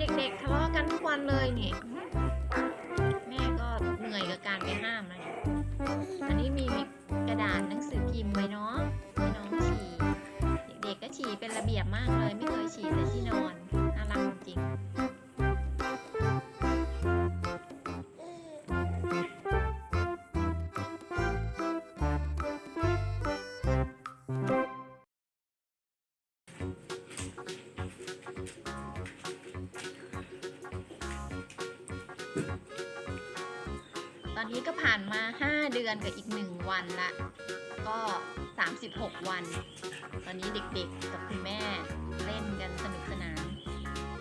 เด็กๆทะเลาะกันทุกวันเลยนี่แม่ก็เหนื่อยกับการไปห้ามนะเนี่ยอันนี้มีกระดาษหนังสือพิมพ์ไว้เนาะให้น้องฉี่เด็กๆก็ฉี่เป็นระเบียบมากเลย อนนี้ก็ผ่านมา 5 เดือนกับอีก 1 วันละ ก็ 36 วัน ตอนนี้เด็กๆกับคุณแม่เล่นกันสนุกสนาน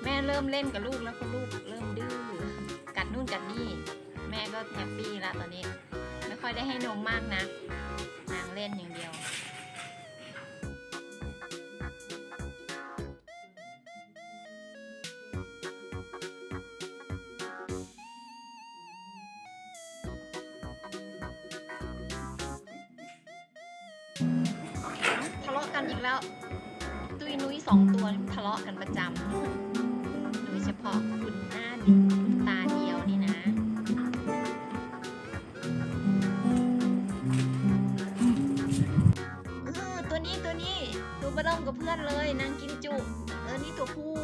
แม่เริ่มเล่นกับลูกแล้วก็ลูกเริ่มดื้อ กัดนู่นกัดนี่ แม่ก็แฮปปี้ละตอนนี้ ไม่ค่อยได้ให้นมมากนะนางเล่นอย่างเดียว อีกแล้ว ตุยนุ้ยสองตัวนี่มันทะเลาะกันประจำโดยเฉพาะคุณหน้าดิคุณตาเดียวนี่นะ เออตัวนี้ตัวนี้ ตัวเบล่มกับเพื่อนเลยนางกินจุ เออ นี่ตัวผู้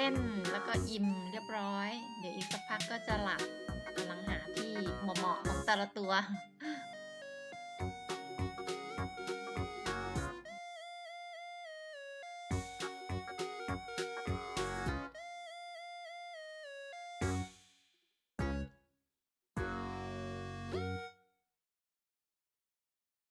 ล่นแล้วก็อิ่มเรียบร้อย เดี๋ยวอีกสักพักก็จะหลับกำลังหาที่เหมาะๆของแต่ละตัว